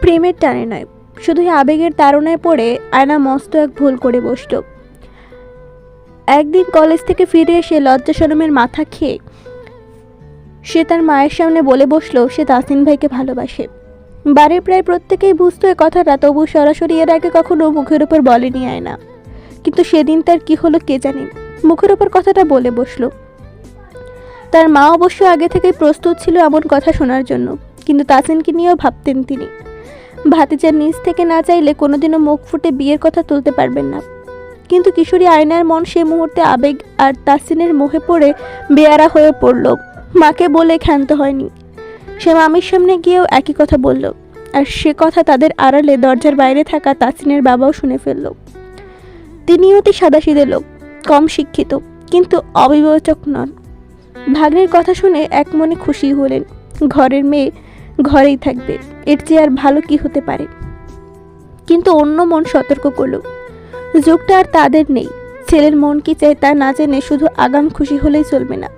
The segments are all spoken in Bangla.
প্রেমের টানে নয় শুধুই আবেগের তাড়নায় পড়ে আয়না মস্ত এক ভুল করে বসল। একদিন কলেজ থেকে ফিরে এসে লজ্জা সরমের মাথা খেয়ে সে তার মায়ের সামনে বলে বসল, সে তাসিন ভাইকে ভালোবাসে। বাড়ির প্রায় প্রত্যেকেই বুঝতো এ কথাটা, তবু সরাসরি এর আগে কখনো মুখের উপর বলেনি আয়না। কিন্তু সেদিন তার কি হলো কে জানে? মুখের উপর কথাটা বলে বসল। তার মা অবশ্য আগে থেকেই প্রস্তুত ছিল এমন কথা শোনার জন্য, কিন্তু তাসিনকে নিয়েও ভাবতেন তিনি। ভাতিজার নিজ থেকে না চাইলে কোনোদিনও মুখ ফুটে বিয়ের কথা তুলতে পারবেন না। কিন্তু কিশোরী আয়নার মন সে মুহূর্তে আবেগ আর তাসিনের মুখে পড়ে বেয়ারা হয়ে পড়ল। মাকে বলে ক্ষান্ত হয়নি। সে মামির সামনে গিয়েও একই কথা বলল। আর সে কথা তাদের আড়ালে দরজার বাইরে থাকা তাসিনের বাবাও শুনে ফেলল। তিনি অতি সাদাসিদে লোক, কম শিক্ষিত, কিন্তু অবিবেচক নন। ভাগ্নের কথা শুনে এক মনে খুশি হলেন। ঘরের মেয়ে ঘরেই থাকবে। এর চেয়ে আর ভালো কি হতে পারে? কিন্তু অন্য মন সতর্ক করল। যুগটা আর তাদের নেই। ছেলের মন কি চায় তা না জেনে শুধু আগাম খুশি হলেই চলবে না।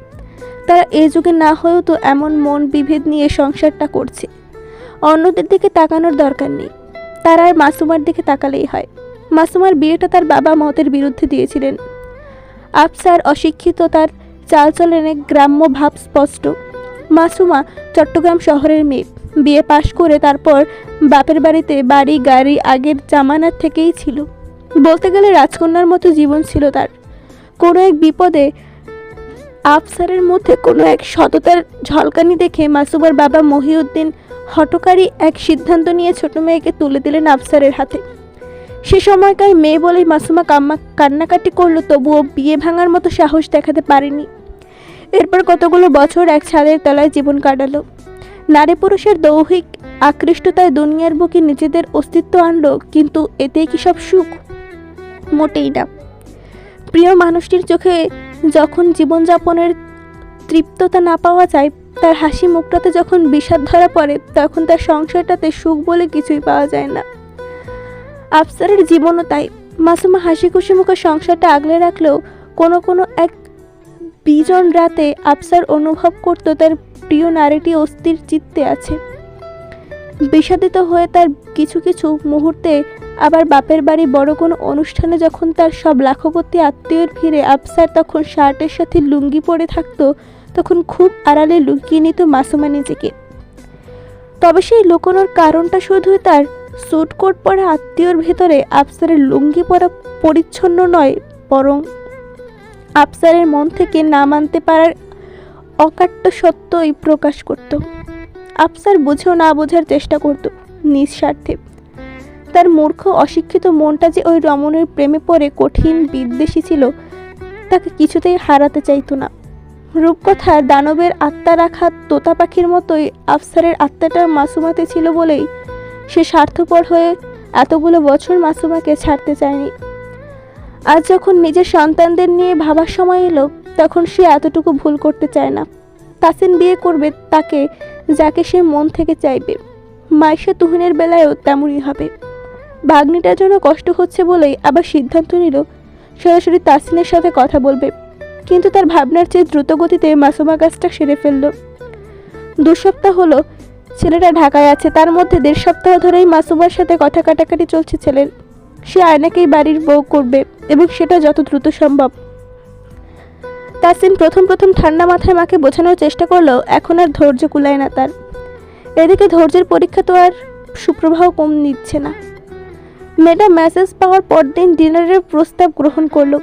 তারা এই যুগে না হয়েও তো এমন মন বিভেদ নিয়ে সংসারটা করছে। অন্যদের দিকে তাকানোর দরকার নেই। তারা আর মাসুমার দিকে তাকালেই হয়। মাসুমার বিয়েটা তার বাবা মতের বিরুদ্ধে দিয়েছিলেন। আফসার অশিক্ষিত তার চালচলনে গ্রাম্য ভাব স্পষ্ট। মাসুমা চট্টগ্রাম শহরের মেয়ে। বিয়ে পাশ করে তারপর বাপের বাড়িতে বাড়ি, গাড়ি, আগের জামানার থেকেই ছিল। বলতে গেলে রাজকন্যার মতো জীবন ছিল তার। কোনো এক বিপদে আফসারের মধ্যে কোনো এক সততার ঝলকানি দেখে মাসুমার বাবা মহিউদ্দিন হটকারী এক সিদ্ধান্ত নিয়ে ছোট মেয়েকে তুলে দিলেন আফসারের হাতে। সে সময়কার মেয়ে বলেই মাসুমা কাম্মা কান্নাকাটি করল, তবুও বিয়ে ভাঙার মতো সাহস দেখাতে পারেনি। এরপর কতগুলো বছর এক ছাদের তলায় জীবন কাটালো। নারী পুরুষের দৌহিক আকৃষ্টতায় দুনিয়ার বুকে নিজেদের অস্তিত্ব আনলো, কিন্তু এতেই কি সব সুখ? মোটেই না। প্রিয় মানুষটির চোখে যখন জীবনযাপনের তৃপ্ততা না পাওয়া যায়, তার হাসি মুখটাতে যখন বিষাদ ধরা পড়ে, তখন তার সংসারটাতে সুখ বলে কিছুই পাওয়া যায় না। আফসারের জীবনও তাই। মাসুমা হাসি খুশি মুখে সংসারটা আগলে রাখলেও কোনো কোনো এক বিজন রাতে আফসার অনুভব করত তার প্রিয় নারীটি অস্থির চিত্তে আছে। বিষাদিত হয়ে তার কিছু কিছু মুহূর্তে আবার বাপের বাড়ি বড় কোনো অনুষ্ঠানে যখন তার সব লাখপতি আত্মীয়র ভিড়ে আফসার তখন শার্টের সাথে লুঙ্গি পরে থাকতো, তখন খুব আড়ালে লুকিয়ে নিত মাসুমা নিজেকে। তবে সেই লুকোনোর কারণটা শুধুই তার স্যুট কোট পরা আত্মীয়র ভেতরে আফসারের লুঙ্গি পরা পরিচ্ছন্ন নয়, বরং আফসারের মন থেকে না মানতে পারার অকাট্য সত্যই প্রকাশ করত। আফসার বুঝেও না বোঝার চেষ্টা করত, নিঃস্বার্থে। তার মূর্খ, অশিক্ষিত মনটা যে ওই রমণের প্রেমে পড়ে কঠিন বিদ্বেষী ছিল, তাকে কিছুতেই হারাতে চাইতো না। রূপকথার দানবের আত্মা রাখা তোতা পাখির মতোই আফসারের আত্মাটা মাসুমাতে ছিল বলেই সে স্বার্থপর হয়ে এতগুলো বছর মাসুমাকে ছাড়তে চায়নি। আজ যখন নিজের সন্তানদের নিয়ে ভাবার সময় এলো, তখন সে এতটুকু ভুল করতে চায় না। তাসিন বিয়ে করবে তাকে, যাকে সে মন থেকে চাইবে। মাইশা তুহিনের বেলায়ও তেমনই হবে। ভাগ্নিটার জন্য কষ্ট হচ্ছে বলেই আবার সিদ্ধান্ত নিল, সরাসরি তাসিনের সাথে কথা বলবে। কিন্তু তার ভাবনার চেয়ে দ্রুত গতিতে মাসুমা কাজটা সেরে ফেলল। দু সপ্তাহ হলো, ছেলেটা ঢাকায় আছে, তার মধ্যে দেড় সপ্তাহ ধরেই মাসুমার সাথে কথা কাটাকাটি চলছে ছেলের। সে আয়নাকেই বাড়ির বউ করবে এবং সেটা যত দ্রুত সম্ভব। তাসিন প্রথম প্রথম ঠান্ডা মাথায় মাকে বোঝানোর চেষ্টা করলেও এখন আর ধৈর্য কুলায় না তার। এদিকে ধৈর্যের পরীক্ষা তো আর সুপ্রবাহ কম নিচ্ছে না। মেয়েটা মেসেজ পাওয়ার পরদিন ডিনারের প্রস্তাব গ্রহণ করল।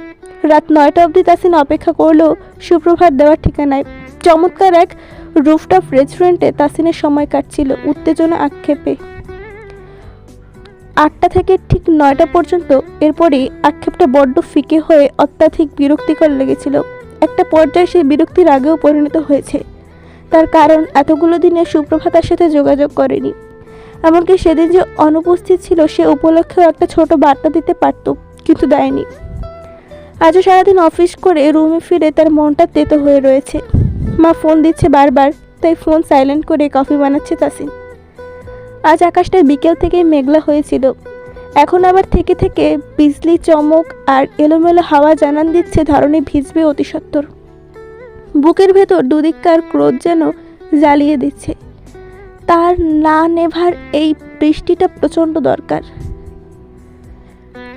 রাত নয়টা অবধি তাসিন অপেক্ষা করলেও সুপ্রভাত দেওয়ার ঠিকানায়। চমৎকার এক রুফটপ রেস্টুরেন্টে তাসিনের সময় কাটছিল উত্তেজনা আক্ষেপে। আটটা থেকে ঠিক নয়টা পর্যন্ত এরপরেই আক্ষেপটা বড্ড ফিকে হয়ে অত্যাধিক বিরক্তিকর লেগেছিল। একটা পর্যায়ে সে বিরক্তির আগেও পরিণত হয়েছে। তার কারণ এতগুলো দিনে সুপ্রভাতার সাথে যোগাযোগ করেনি। এমনকি সেদিন যে অনুপস্থিত ছিল সে উপলক্ষেও একটা ছোট বার্তা দিতে পারত কিন্তু দেয়নি। আজও সারাদিন অফিস করে রুমে ফিরে তার মনটা তেতো হয়ে রয়েছে। মা ফোন দিচ্ছে বারবার তাই ফোন সাইলেন্ট করে কফি বানাচ্ছে তাসিন। আজ আকাশটা বিকেল থেকে মেঘলা হয়েছিল। এখন আবার থেকে থেকে বিজলি, চমক আর এলোমেলো হাওয়া জানান দিচ্ছে ধারণে ভিজবে অতি সত্বর বুকের ভেতর দুদিককার ক্রোধ যেন জ্বালিয়ে দিচ্ছে। তার না নেভার এই বৃষ্টিটা প্রচণ্ড দরকার।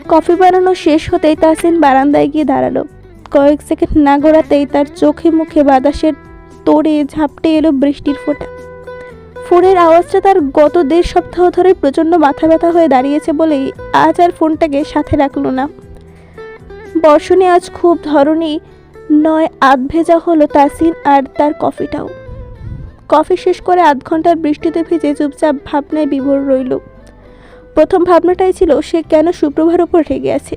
কফি বানানো শেষ হতেই তাসিন বারান্দায় গিয়ে দাঁড়াল। কয়েক সেকেন্ড না গড়াতেই তার চোখে মুখে বাতাসের তোড়ে ঝাপটে এলো বৃষ্টির ফোঁটা। ফোনের আওয়াজটা তার গত দেড় সপ্তাহ ধরে প্রচণ্ড মাথা ব্যথা হয়ে দাঁড়িয়েছে বলেই আজ আর ফোনটাকে সাথে রাখল না। বর্ষণে আজ খুব ধরনই নয় আধ ভেজা হলো তাসিন আর তার কফিটাও। কফি শেষ করে আধ ঘণ্টার বৃষ্টিতে ভিজে চুপচাপ ভাবনায় বিভোর রইল। প্রথম ভাবনাটাই ছিল, সে কেন সুপ্রভার ওপর রেগে আছে?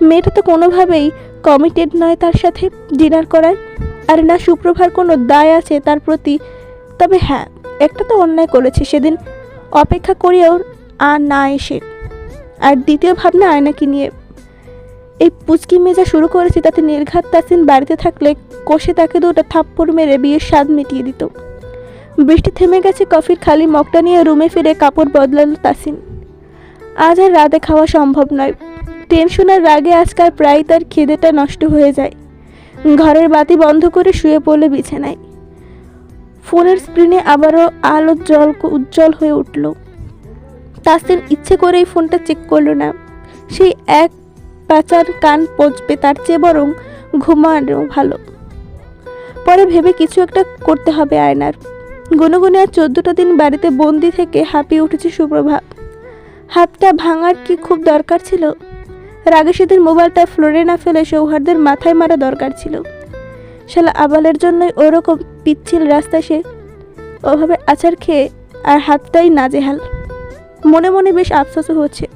মেয়েটা তো কোনোভাবেই কমিটেড নয় তার সাথে ডিনার করার। আর না সুপ্রভার কোনো দায় আছে তার প্রতি। তবে হ্যাঁ একটা তো অন্যায় করেছে সেদিন। অপেক্ষা করিয়াও আর না এসে। আর দ্বিতীয় ভাবনা আয়নাকে নিয়ে। এই পুচকি মেজা শুরু করেছে তাতে নির্ঘাত তাসিন বাড়িতে থাকলে কষে তাকে দুটো থাপ্পড় মেরে বিয়ের স্বাদ মিটিয়ে দিত। বৃষ্টি থেমে গেছে, কফির খালি মগটা নিয়ে রুমে ফিরে কাপড় বদলালো তাসিন। আজ আর রাতে খাওয়া সম্ভব নয়। টেনশনের রাগে আজকাল প্রায় তার খিদেটা নষ্ট হয়ে যায়। ঘরের বাতি বন্ধ করে শুয়ে পড়লে বিছানায়। ফোনের স্ক্রিনে আবারও আলো জল উজ্জ্বল হয়ে উঠল। তাসিন ইচ্ছে করেই ফোনটা চেক করল না। সেই এক পাচার কান পচবে, তার চেয়ে বরং ঘুমানো ভালো। পরে ভেবে কিছু একটা করতে হবে আয়নার। গুনগুনে আর চোদ্দটা দিন বাড়িতে বন্দি থেকে হাঁপিয়ে উঠেছে সুপ্রভা। হাতটা ভাঙার কি খুব দরকার ছিল? রাগে সেদিন মোবাইলটা ফ্লোরে না ফেলে সৌহার্দের মাথায় মারা দরকার ছিল। শালা আবালের জন্যই ওরকম পিচ্ছিল রাস্তা সে। ওভাবে আচার খেয়ে আর হাতটাই নাজেহাল। মনে মনে বেশ আফসোসও হচ্ছে।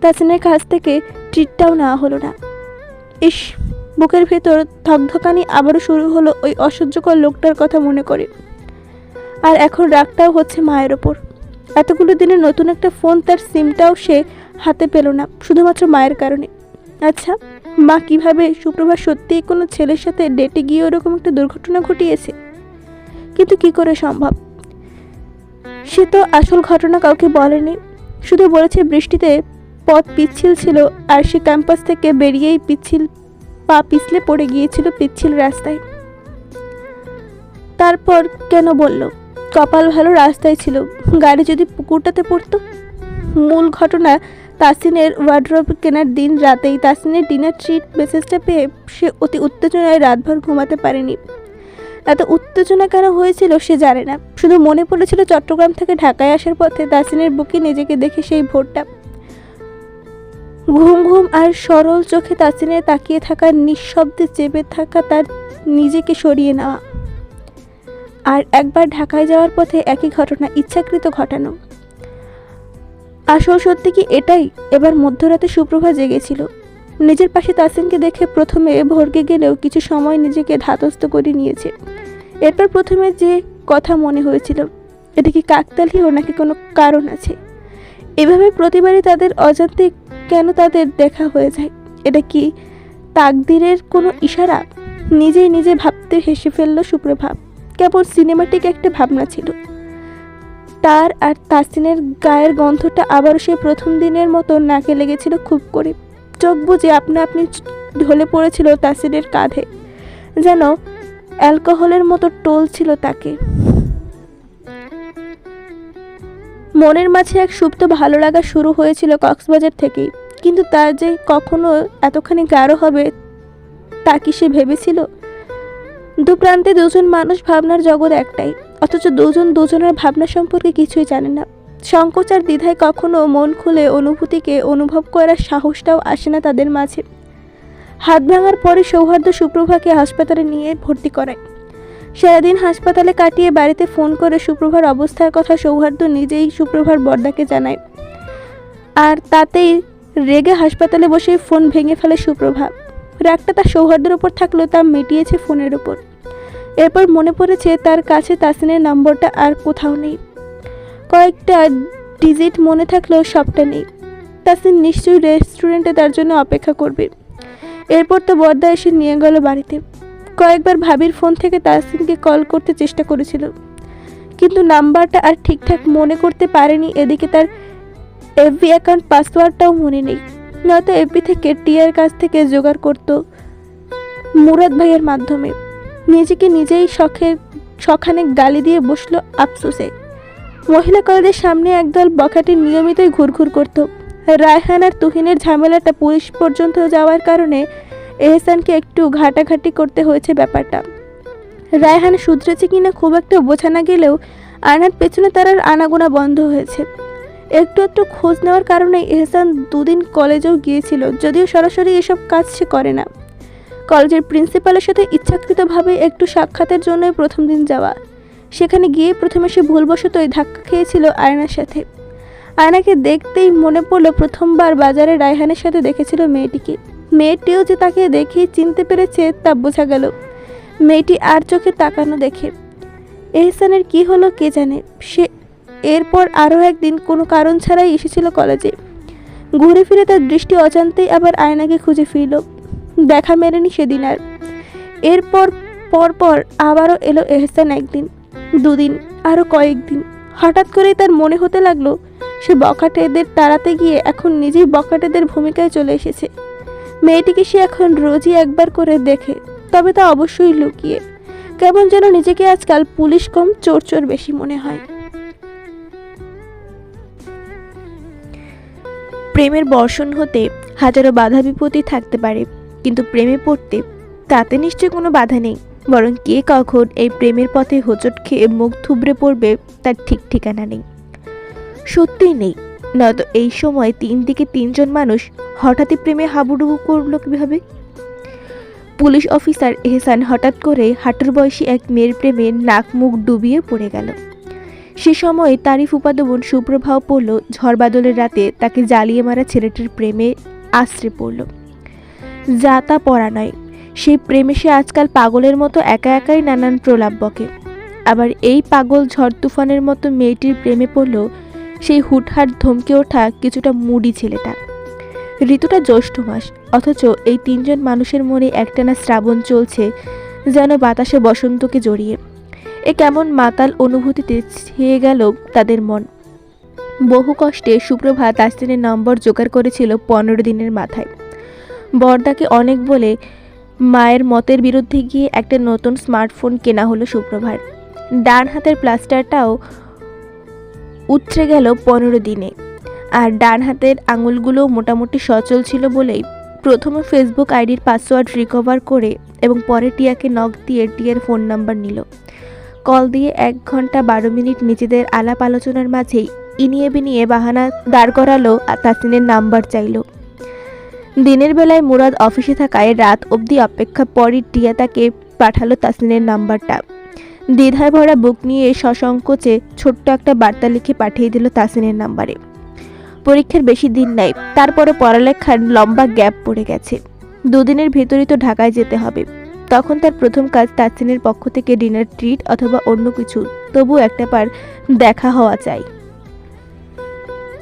তাসিনের কাছ থেকে ট্রিটটাও নেওয়া হলো না। ইস, বুকের ভেতর ধকধকানি আবারও শুরু হলো ওই অসহ্যকর লোকটার কথা মনে করে। আর এখন রাগটাও হচ্ছে মায়ের ওপর। এতগুলো দিনে নতুন একটা ফোন তার সিমটাও সে হাতে পেল না, শুধুমাত্র মায়ের কারণে। আচ্ছা মা কীভাবে সুপ্রভা সত্যিই কোনো ছেলের সাথে ডেটে গিয়ে ওরকম একটা দুর্ঘটনা ঘটিয়েছে? কিন্তু কি করে সম্ভব? সে তো আসল ঘটনা কাউকে বলেনি। শুধু বলেছে বৃষ্টিতে পথ পিচ্ছিল ছিল আর সে ক্যাম্পাস থেকে বেরিয়েই পিচ্ছিল, পা পিছলে পড়ে গিয়েছিল পিচ্ছিল রাস্তায়। তারপর কেন বলল? কপাল ভালো রাস্তায় ছিল। গাড়ি যদি পুকুরটাতে পড়তো? মূল ঘটনা তাসিনের ওয়ার্ড্রপ কেনার দিন রাতেই তাসিনের ডিনার ট্রিট মেসেজটা পেয়ে সে অতি উত্তেজনায় রাতভর ঘুমাতে পারেনি। এত উত্তেজনা কেন হয়েছিল সে জানে না। শুধু মনে পড়েছিল চট্টগ্রাম থেকে ঢাকায় আসার পথে তাসিনের বুকে নিজেকে দেখে সেই ভোরটা। ঘুম ঘুম আর সরল চোখে তাসিনের তাকিয়ে থাকা নিঃশব্দে চেপে থাকা তার নিজেকে সরিয়ে নেওয়া। আর একবার ঢাকায় যাওয়ার পথে একই ঘটনা, ইচ্ছাকৃত ঘটানো। আসল সত্যি কি এটাই? এবার মধ্যরাতে সুপ্রভা জেগেছিল। নিজের পাশে তাসিনকে দেখে প্রথমে ভরকে গেলেও কিছু সময় নিজেকে ধাতস্থ করে নিয়েছে। এরপর প্রথমে যে কথা মনে হয়েছিল, এটা কি কাকতালীয় নাকি কোনো কারণ আছে? এভাবে প্রতিবারই তাদের অজান্তে কেন তাদের দেখা হয়ে যায়? এটা কি তাকদিরের কোনো ইশারা? নিজেই নিজে ভাবতে হেসে ফেলল সুপ্রভাব কেবল সিনেমাটিক একটা ভাবনা ছিল। তার আর তাসিনের গায়ের গন্ধটা আবারও সে প্রথম দিনের মতো নাকে লেগেছিল খুব করে। চোখ বুঝে আপনা আপনি ঢলে পড়েছিল তাসিনের কাঁধে। যেন অ্যালকোহলের মতো টোল ছিল তাকে। মনের মাঝে এক সুপ্ত ভালো লাগা শুরু হয়েছিল কক্সবাজার থেকেই। কিন্তু তার যে কখনো এতখানি গাঢ় হবে, তা কি সে ভেবেছিল? দু প্রান্তে দুজন মানুষ ভাবনার জগৎ একটাই। অথচ দুজন দুজনের ভাবনা সম্পর্কে কিছুই জানে না। সংকোচ আর দ্বিধায় কখনো মন খুলে অনুভূতিকে অনুভব করার সাহসটাও আসে না তাদের মাঝে। হাত ভাঙার পরে সৌহার্দ্য সুপ্রভাকে হাসপাতালে নিয়ে ভর্তি করায়। সারাদিন হাসপাতালে কাটিয়ে বাড়িতে ফোন করে সুপ্রভার অবস্থার কথা সৌহার্দ্য নিজেই সুপ্রভার বর্দাকে জানায়। আর তাতেই রেগে হাসপাতালে বসে ফোন ভেঙে ফেলে সুপ্রভা। রাগটা তার সৌহার্দ্যের ওপর থাকলেও তা মিটিয়েছে ফোনের ওপর এরপর মনে পড়েছে তার কাছে তাসিনের নম্বরটা আর কোথাও নেই। কয়েকটা ডিজিট মনে থাকলেও সবটা নেই। তাসিন নিশ্চয়ই রেস্টুরেন্টে তার জন্য অপেক্ষা করবে। এরপর তো বর্দা এসে নিয়ে গেল বাড়িতে। কয়েকবার ভাবির ফোন থেকে তাসিনকে কল করতে চেষ্টা করেছিল। কিন্তু নাম্বারটা আর ঠিকঠাক মনে করতে পারেনি। এদিকে তার এফবি অ্যাকাউন্ট পাসওয়ার্ডটাও মনে নেই। নয়তো এফবি থেকে টিয়ার কাছ থেকে জোগাড় করতো মুরাদ ভাইয়ের মাধ্যমে। নিজেকে নিজেই শখে শখানে গালি দিয়ে বসল আফসোসে। মহিলা কলেজের সামনে একদল বখাটি নিয়মিতই ঘুরঘুর করত। রায়হান আর তুহিনের ঝামেলাটা পুলিশ পর্যন্ত যাওয়ার কারণে এহসানকে একটু ঘাটাঘাটি করতে হয়েছে ব্যাপারটা। রায়হান শুধরেছে কিনা খুব একটা বোঝা না গেলেও আনার পেছনে তার আর আনাগোনা বন্ধ হয়েছে। একটু একটু খোঁজ নেওয়ার কারণে এহসান দুদিন কলেজেও গিয়েছিল, যদিও সরাসরি এসব কাজ সে করে না। কলেজের প্রিন্সিপালের সাথে ইচ্ছাকৃতভাবে একটু সাক্ষাতের জন্যই প্রথম দিন যাওয়া। সেখানে গিয়ে প্রথমে সে ভুলবশতই ধাক্কা খেয়েছিল আয়নার সাথে। আয়নাকে দেখতেই মনে পড়ল প্রথমবার বাজারে রায়হানের সাথে দেখেছিল মেয়েটিকে। মেয়েটিও যে তাকে দেখেই চিনতে পেরেছে তা বোঝা গেল। মেয়েটি আর চোখে তাকানো দেখে। এহসানের কি হলো কে জানে? সে এরপর আরও একদিন কোনো কারণ ছাড়াই এসেছিল কলেজে। ঘুরে ফিরে তার দৃষ্টি অজান্তেই আবার আয়নাকে খুঁজে ফিরল। দেখা মেলেনি সেদিন আর। এরপর, পরপর আবারও এলো এহসান একদিন, দুদিন, আরও কয়েকদিন। হঠাৎ করেই তার মনে হতে লাগল, সে বখাটেদের তাড়াতে গিয়ে এখন নিজেই বখাটেদের ভূমিকায় চলে এসেছে। মেয়েটিকে সে এখন রোজই একবার করে দেখে, তবে তা অবশ্যই লুকিয়ে। কেমন যেন নিজেকে আজকাল পুলিশ কম চোর চোর বেশি মনে হয়। প্রেমের বর্ষণ হতে হাজারো বাধা বিপত্তি থাকতে পারে। কিন্তু প্রেমে পড়তে তাতে নিশ্চয়ই কোনো বাধা নেই। বরং কে কখন এই প্রেমের পথে হোঁচট খেয়ে মুখ থুবড়ে পড়বে তার ঠিক ঠিকানা নেই। সত্যিই নেই। নয়তো এই সময় তিন দিকে তিনজন মানুষ হঠাৎই প্রেমে হাবুডুবু করল কীভাবে? পুলিশ অফিসার এহসান হঠাৎ করে হাঁটুর বয়সী এক মেয়ের প্রেমে নাক মুখ ডুবিয়ে পড়ে গেল। সে সময় তারই ফুপাতো বোন সুপ্রভাও পড়ল ঝড় বাদলের রাতে তাকে জ্বালিয়ে মারা ছেলেটির প্রেমে আশ্রে পড়ল। যা তা পড়া নয়। সেই প্রেমে সে আজকাল পাগলের মতো একা একাই নানান প্রলাপ বকে। আবার এই পাগল ঝড় তুফানের মতো মেয়েটির প্রেমে পড়ল সেই হুটহাট ধমকে ওঠা কিছুটা মুডি ছেলেটা। ঋতুটা জ্যৈষ্ঠ মাস, অথচ এই তিনজন মানুষের মনে একটানা শ্রাবণ চলছে যেন বাতাসে বসন্তকে জড়িয়ে। এ কেমন মাতাল অনুভূতিতে ছেয়ে গেল তাদের মন। বহু কষ্টে সুপ্রভাত আস্তিনের নম্বর জোগাড় করেছিল পনেরো দিনের মাথায়। বরদাকে অনেক বলে মায়ের মতের বিরুদ্ধে গিয়ে একটা নতুন স্মার্টফোন কেনা হলো সুপ্রভার ডান হাতের প্লাস্টারটাও উতরে গেল পনেরো দিনে। আর ডান হাতের আঙুলগুলো মোটামুটি সচল ছিল বলেই প্রথমে ফেসবুক আইডির পাসওয়ার্ড রিকভার করে এবং পরে টিয়াকে নক দিয়ে টিয়ার ফোন নাম্বার নিল। কল দিয়ে এক ঘণ্টা বারো মিনিট নিজেদের আলাপ আলোচনার মাঝেই ইনিয়ে বিনিয়ে বাহানা দাঁড় করালো আর তাসিনের নাম্বার চাইলো। দিনের বেলায় মুরাদ অফিসে থাকায় রাত অবধি অপেক্ষা পরই টিয়া তাকে পাঠালো তাসিনের নাম্বারটা। দ্বিধায় ভরা বুক নিয়ে সসংকোচে ছোট্ট একটা বার্তা লিখে পাঠিয়ে দিল তাসিনের নাম্বারে। পরীক্ষার বেশি দিন নাই তারপরে পড়ালেখার লম্বা গ্যাপ পড়ে গেছে। দুদিনের ভেতরই তো ঢাকায় যেতে হবে। তখন তার প্রথম কাজ তাসিনের পক্ষ থেকে ডিনার ট্রিট অথবা অন্য কিছু তবু একটা পার দেখা হওয়া চাই।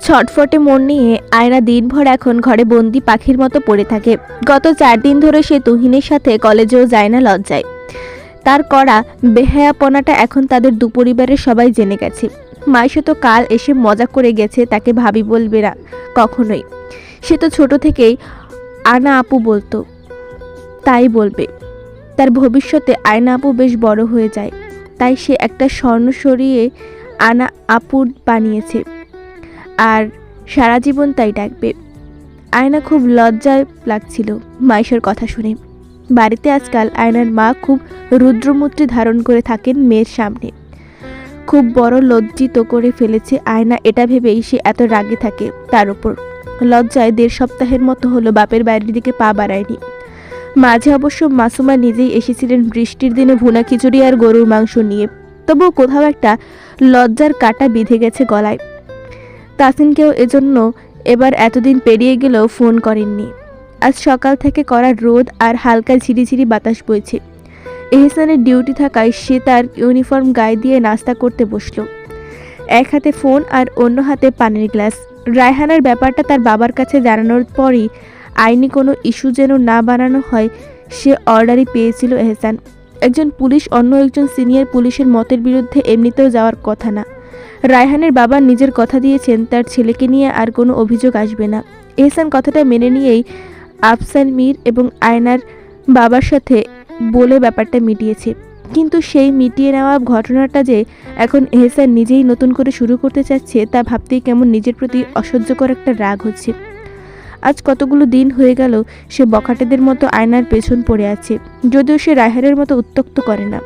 ছটফটে মন নিয়ে আয়না দিনভর এখন ঘরে বন্দি পাখির মতো পড়ে থাকে। গত চার দিন ধরে সে তুহিনের সাথে কলেজেও যায় না লজ্জায়। তার করা বেহায়াপনাটা এখন তাদের দুপরিবারের সবাই জেনে গেছে। মাইশো তো কাল এসে মজা করে গেছে, তাকে ভাবি বলবে না কখনোই। সে তো ছোট থেকেই আনা আপু বলতো, তাই বলবে। তার ভবিষ্যতে আয়না আপু বেশ বড় হয়ে যায়, তাই সে একটা স্বর্ণ সরিয়ে আনা আপুর বানিয়েছে। আর সারা জীবন তাই ডাকবে। আয়না খুব লজ্জায় লাগছিল মাইশোর কথা শুনে। বাড়িতে আজকাল আয়নার মা খুব রুদ্রমূর্তি ধারণ করে থাকেন মেয়ের সামনে। খুব বড় লজ্জিত করে ফেলেছে আয়না এটা ভেবেই সে এত রাগে থাকে তার উপর। লজ্জায় দেড় সপ্তাহের মতো হলো বাপের বাড়ির দিকে পা বাড়ায়নি। মাঝে অবশ্য মাসুমা নিজেই এসেছিলেন বৃষ্টির দিনে ভুনা খিচুড়ি আর গরুর মাংস নিয়ে। তবুও কোথাও একটা লজ্জার কাটা বিঁধে গেছে গলায়। তাসিনকেও এজন্য এবার এতদিন পেরিয়ে গেলেও ফোন করেননি। আজ সকাল থেকে করা রোদ আর হালকা ঝিরিঝিরি বাতাস বইছে। এহসানের ডিউটি থাকায় সে তার ইউনিফর্ম গায়ে দিয়ে নাস্তা করতে বসল। এক হাতে ফোন আর অন্য হাতে পানির গ্লাস। রায়হানার ব্যাপারটা তার বাবার কাছে জানানোর পরই আইনি কোনো ইস্যু যেন না বানানো হয়, সে অর্ডারই পেয়েছিল এহসান। একজন পুলিশ অন্য একজন সিনিয়র পুলিশের মতের বিরুদ্ধে এমনিতেও যাওয়ার কথা না। রায়হানের বাবা নিজের কথা দিয়েছেন, তার ছেলেকে নিয়ে আর কোনো অভিযোগ আসবে না। এহসান কথাটা মেনে নিয়েই আফসান মীর এবং আয়নার বাবার সাথে বলে ব্যাপারটা মিটিয়েছে। কিন্তু সেই মিটিয়ে নেওয়া ঘটনাটা যে এখন এহসান নিজেই নতুন করে শুরু করতে চাচ্ছে, তা ভাবতেই কেমন নিজের প্রতি অসহ্যকর একটা রাগ হচ্ছে। আজ কতগুলো দিন হয়ে গেল, সে বখাটেদের মতো আয়নার পেছন পড়ে আছে, যদিও সে রায়হারের মতো উত্তক্ত করে না।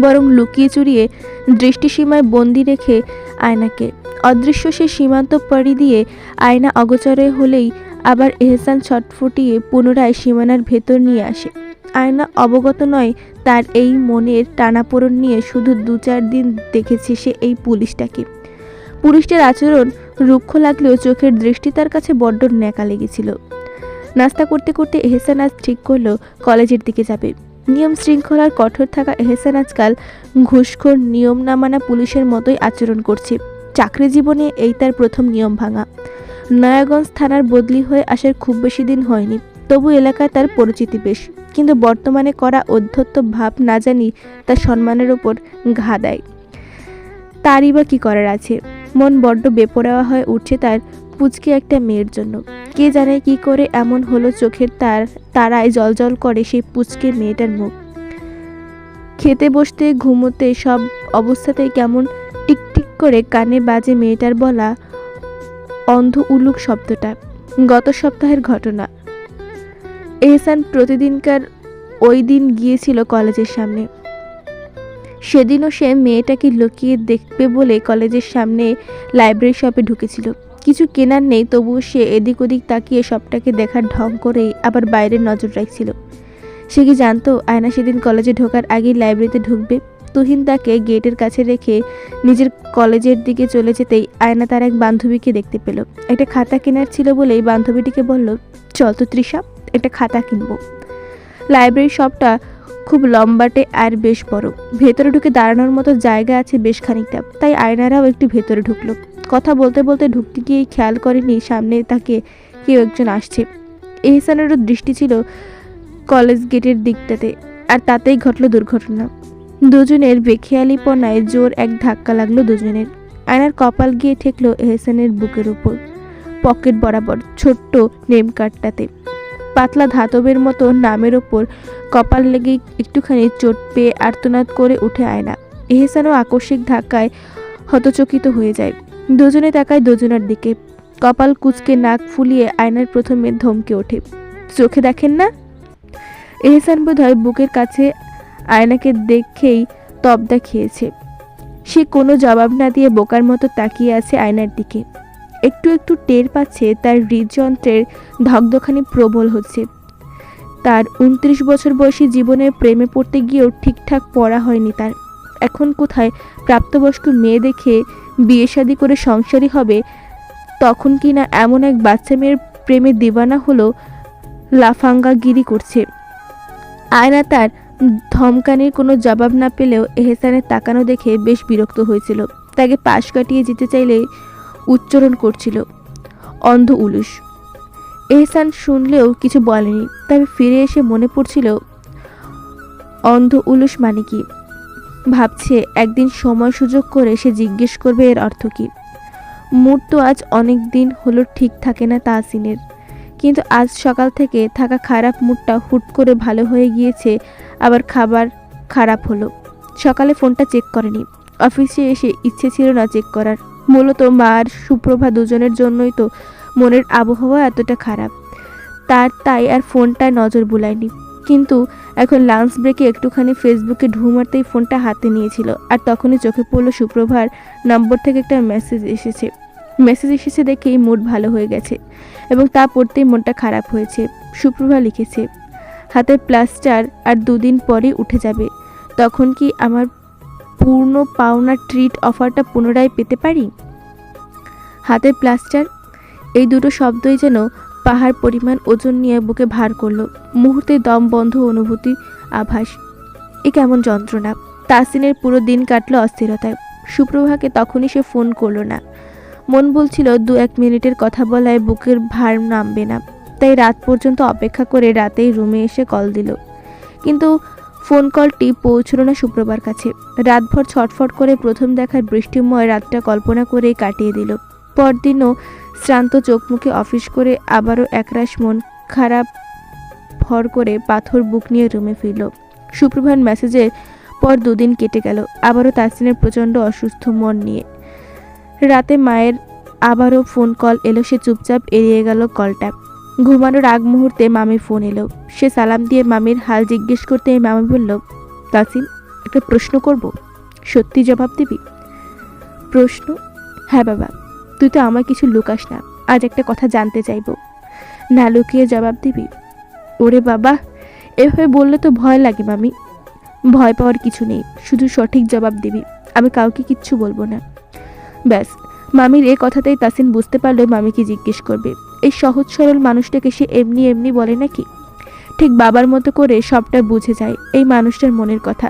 বরং লুকিয়ে চুরিয়ে দৃষ্টিসীমায় বন্দি রেখে আয়নাকে। অদৃশ্য সে সীমান্ত পাড়ি দিয়ে আয়না অগোচরে হলেই আবার এহসান ছটফুটিয়ে পুনরায় সীমানার ভেতর নিয়ে আসে। আয়না অবগত নয় তার এই মনের টানাপোড়ন নিয়ে শুধু দু চার দিন দেখেছে সে এই পুলিশটাকে। পুলিশটার আচরণ রুক্ষ লাগলেও চোখের দৃষ্টি তার কাছে বড্ড ন্যাকা লেগেছিল। নাস্তা করতে করতে এহসান আজ ঠিক করল, কলেজের দিকে যাবে। নিয়ম শৃঙ্খলার কঠোর থাকা এহসান আজকাল ঘুষখোর, নিয়ম না মানা পুলিশের মতোই আচরণ করছে। চাকরি জীবনে এই তার প্রথম নিয়ম ভাঙা। নয়াগঞ্জ থানার বদলি হয়ে আসার খুব বেশি দিন হয়নি, তবু এলাকায় তার পরিচিতি বেশ। কিন্তু বর্তমানে করা অধ্যত্ত ভাব না জানি তার সম্মানের ওপর ঘা দেয়। তারই বা কী করার আছে? মন বড্ড বেপরোয়া হয়ে উঠছে তার পুচকে একটা মেয়ের জন্য। কে জানে কি করে এমন হলো চোখের তার, তারায় জলজল করে সেই পুচকে মেয়েটার মুখ। খেতে বসতে ঘুমোতে সব অবস্থাতেই কেমন টিকটিক করে কানে বাজে মেয়েটার বলা অন্ধ উলুক শব্দটা। গত সপ্তাহের ঘটনা। এহসান প্রতিদিনকার ওই দিন গিয়েছিল কলেজের সামনে। সেদিনও সে মেয়েটাকে লুকিয়ে দেখবে বলে কলেজের সামনে লাইব্রেরি শপে ঢুকেছিল। কিছু কেনার নেই, তবুও সে এদিক ওদিক তাকিয়ে সবটাকে দেখার ঢং করেই আবার বাইরের নজর রাখছিল। সে কি জানতো, আয়না সেদিন কলেজে ঢোকার আগেই লাইব্রেরিতে ঢুকবে? তুহিন তাকে গেটের কাছে রেখে নিজের কলেজের দিকে চলে যেতেই আয়না তার এক বান্ধবীকে দেখতে পেল। একটা খাতা কেনার ছিল বলেই বান্ধবীটিকে বলল, চল তো তৃষা, একটা খাতা কিনবো। লাইব্রেরি শপটা খুব লম্বাটে আর বেশ বড়। ভেতরে ঢুকে দাঁড়ানোর মতো জায়গা আছে বেশ খানিকটা, তাই আয়নারাও একটু ভেতরে ঢুকলো। কথা বলতে বলতে ঢুকতে গিয়েই খেয়াল করেনি সামনে তাকে কেউ একজন আসছে। এহসানেরও দৃষ্টি ছিল কলেজ গেটের দিকটাতে আর তাতেই ঘটল দুর্ঘটনা। দুজনের বেখেয়ালিপনায় জোর এক ধাক্কা লাগল দুজনের। আয়নার কপাল গিয়ে ঠেকলো এহসানের বুকের উপর। পকেট বরাবর ছোট্ট নেম কার্ডটাতে। পাতলা ধাতবের মতো নামের ওপর কপাল লেগে একটুখানি চোট পেয়ে আর্তনাদ করে উঠে আয়না। এহসানও আকস্মিক ধাক্কায় হতচকিত হয়ে যায়। দুজনে তাকায় দুজনের দিকে। কপাল কুচকে নাক ফুলিয়ে আয়নার প্রথমে ধমকে ওঠে। চোখে দেখেন না? এহসান বোধহয় বুকের কাছে আয়নাকে দেখেই তবদা খেয়েছে। সে কোনো জবাব না দিয়ে বোকার মতো তাকিয়ে আছে আয়নার দিকে। একটু একটু টের পাচ্ছে তার হৃদযন্ত্রের ধকধকানি প্রবল হচ্ছে। তার উনত্রিশ বছর বয়সী জীবনে প্রেমে পড়তে গিয়েও ঠিকঠাক পড়া হয়নি তার। এখন কোথায় প্রাপ্তবয়স্ক মেয়ে দেখে বিয়ে শাদি করে সংসারী হবে, তখন কি না এমন এক বাচ্চা মেয়ের প্রেমে দিবানা হলো লাফাঙ্গাগিরি করছে। আয়না তার ধমকানির কোনো জবাব না পেলেও এহসানের তাকানো দেখে বেশ বিরক্ত হয়েছিল। তাকে পাশ কাটিয়ে যেতে চাইলে উচ্চারণ করছিল, অন্ধ উলুস। এহসান শুনলেও কিছু বলেনি, তবে ফিরে এসে মনে পড়ছিল, অন্ধ উলুস মানে কি? ভাবছে, একদিন সময় সুযোগ করে সে জিজ্ঞেস করবে এর অর্থ কী। মুড তো আজ অনেক দিন হলো ঠিক থাকে না তাহসিনের। কিন্তু আজ সকাল থেকে থাকা খারাপ মুডটা হুট করে ভালো হয়ে গিয়েছে, আবার খাবার খারাপ হলো। সকালে ফোনটা চেক করেনি। অফিসে এসে ইচ্ছে ছিল না চেক করার। মূলত মা আর সুপ্রভা দুজনের জন্যই তো মনের আবহাওয়া এতটা খারাপ। তার তাই আর ফোনটায় নজর বুলায়নি। কিন্তু এখন লাঞ্চ ব্রেকে একটুখানি ফেসবুকে ঢু মারতেই ফোনটা হাতে নিয়েছিল। আর তখনই চোখে পড়ল সুপ্রভার নম্বর থেকে একটা মেসেজ এসেছে। মেসেজ এসেছে দেখেই মুড ভালো হয়ে গেছে এবং তা পড়তেই মনটা খারাপ হয়েছে সুপ্রভা লিখেছে। হাতের প্লাস্টার আর দুদিন পরে উঠে যাবে। তখন কি আমার পূর্ণ পাওনা ট্রিট অফারটা পুনরায় পেতে পারি? হাতের প্লাস্টার এই দুটো শব্দই যেন পাহাড় পরিমাণ ওজন নিয়ে বুকে ভার করল। মুহূর্তে দম বন্ধ অনুভূতি, আভাস। এ কেমন যন্ত্রণা। তাসিনের পুরো দিন কাটলো অস্থিরতায়। সুপ্রভাকে তখনই সে ফোন করল না। মন বলছিল দু এক মিনিটের কথা বলায় বুকের ভার নামবে না। তাই রাত পর্যন্ত অপেক্ষা করে রাতেই রুমে এসে কল দিল। কিন্তু ফোন কলটি পৌঁছলো না সুপ্রভার কাছে। রাতভর ছটফট করে প্রথম দেখার বৃষ্টিময় রাতটা কল্পনা করেই কাটিয়ে দিল। পরদিনও শ্রান্ত চোখ মুখে অফিস করে আবারও একরাশ মন খারাপ ভর করে পাথর বুক নিয়ে রুমে ফিরল। সুপ্রভার মেসেজে পর দুদিন কেটে গেল। আবারও তাসিনের প্রচণ্ড অসুস্থ মন নিয়ে। রাতে মায়ের আবারও ফোন কল এলো, সে চুপচাপ এড়িয়ে গেল কলটা। ঘুমানোর আগ মুহূর্তে মামির ফোন এলো। সে সালাম দিয়ে মামির হাল জিজ্ঞেস করতে মামি বলল তাসিন একটা প্রশ্ন করব। সত্যি জবাব দিবি? প্রশ্ন? হ্যাঁ বাবা। তুই তো আমার কিছু লুকাস না, আজ একটা কথা জানতে চাইব। না লুকিয়ে জবাব দিবি? ওরে বাবা, এভাবে বললে তো ভয় লাগে মামি। ভয় পাওয়ার কিছু নেই, শুধু সঠিক জবাব দিবি, আমি কাউকে কিচ্ছু বলব না। ব্যাস, মামির এ কথাতেই তাসিন বুঝতে পারল মামি কি জিজ্ঞেস করবে, এই সহজ সরল মানুষটাকে সে এমনি এমনি বলে নাকি? ঠিক বাবার মতো করে সবটা বুঝে যায় এই মানুষটার মনের কথা।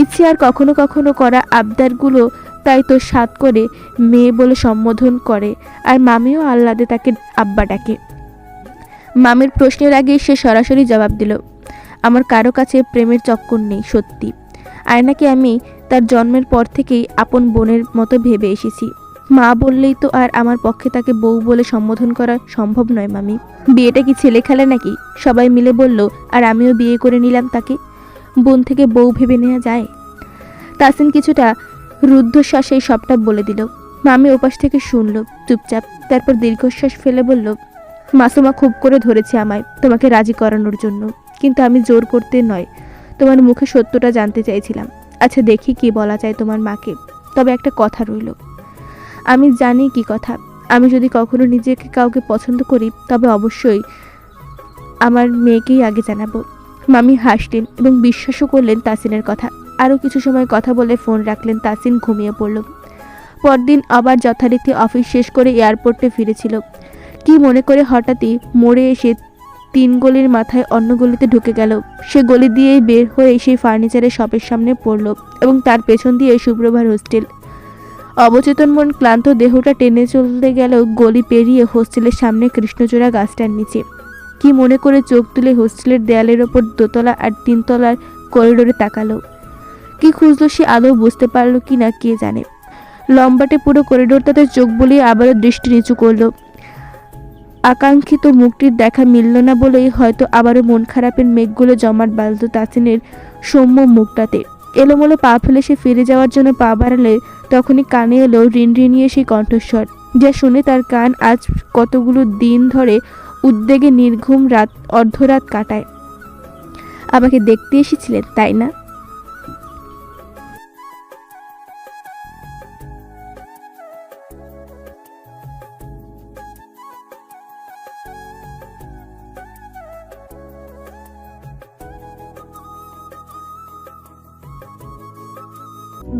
ইচ্ছে আর কখনো কখনো করা আবদারগুলো তাই তো সাত করে মেয়ে বলে সম্বোধন করে, আর মামিও আহ্লাদে তাকে আব্বা ডাকে। মামির প্রশ্নের আগে সে সরাসরি জবাব দিল, আমার কারও কাছে প্রেমের চক্কর নেই, সত্যি। আয়নাকে আমি তার জন্মের পর থেকেই আপন বোনের মতো ভেবে এসেছি। মা বললেই তো আর আমার পক্ষে তাকে বউ বলে সম্বোধন করা সম্ভব নয়, মামি। বিয়েটা কি ছেলে খেলে নাকি? সবাই মিলে বলল, আর আমিও বিয়ে করে নিলাম তাকে। বোন থেকে বউ ভেবে নেওয়া যায়? তাসিন কিছুটা রুদ্ধশ্বাসে সবটা বলে দিল। মামি ওপাশ থেকে শুনল, চুপচাপ, তারপর দীর্ঘশ্বাস ফেলে বলল, মাসুমা খুব করে ধরেছে আমায়, তোমাকে রাজি করানোর জন্য। কিন্তু আমি জোর করতে নয়, তোমার মুখে সত্যটা জানতে চাইছিলাম। আচ্ছা দেখি কি বলা যায় তোমার মাকে। তবে একটা কথা রইল। আমি জানি কি কথা। আমি যদি কখনো নিজেকে কাউকে পছন্দ করি, তবে অবশ্যই আমার মেয়েকেই আগে জানাব। মামি হাসলেন এবং বিশ্বাসও করলেন তাসিনের কথা। আরও কিছু সময় কথা বলে ফোন রাখলেন তাসিন, ঘুমিয়ে পড়ল। পরদিন আবার যথারীতি অফিস শেষ করে এয়ারপোর্টে ফিরেছিল। কি মনে করে হঠাৎই মোড়ে এসে তিন গলির মাথায় অন্য গলিতে ঢুকে গেল। সে গলি দিয়েই বের হয়ে সেই ফার্নিচারের শপের সামনে পড়ল এবং তার পেছন দিয়ে সুপ্রভার হোস্টেল। অবচেতন মন ক্লান্ত দেহটা টেনে চলতে গেল গলি পেরিয়ে হোস্টেলের সামনে কৃষ্ণচূড়া গাছটার নিচে। কি মনে করে চোখ তুলে হোস্টেলের দেয়ালের ওপর দোতলা আর তিনতলার করিডোরে তাকালো। কি খুঁজলো সে আদৌ বুঝতে পারল কি না কে জানে। লম্বাটে পুরো করিডোরটাতে চোখ বলিয়ে আবারও দৃষ্টি নিচু করল। আকাঙ্ক্ষিত মুখটির দেখা মিলল না বলেই হয়তো আবারও মন খারাপের মেঘগুলো জমাট বাঁধল তাসিনের সৌম্য মুখটাতে। এলোমেলো পা ফেলে সে ফিরে যাওয়ার জন্য পা বাড়ালে তখনই কানে এলো রিনরিনিয়ে সেই কণ্ঠস্বর, যা শুনে তার কান আজ কতগুলো দিন ধরে উদ্বেগে নির্ঘুম রাত, অর্ধরাত কাটায়। আমাকে দেখতে এসেছিলেন, তাই না?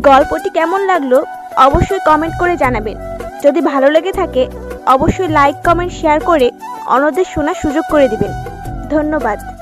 গল্পটি কেমন লাগল অবশ্যই কমেন্ট করে জানাবেন। যদি ভালো লেগে থাকে, অবশ্যই লাইক কমেন্ট শেয়ার করে অন্যদের শোনার সুযোগ করে দিবেন। ধন্যবাদ।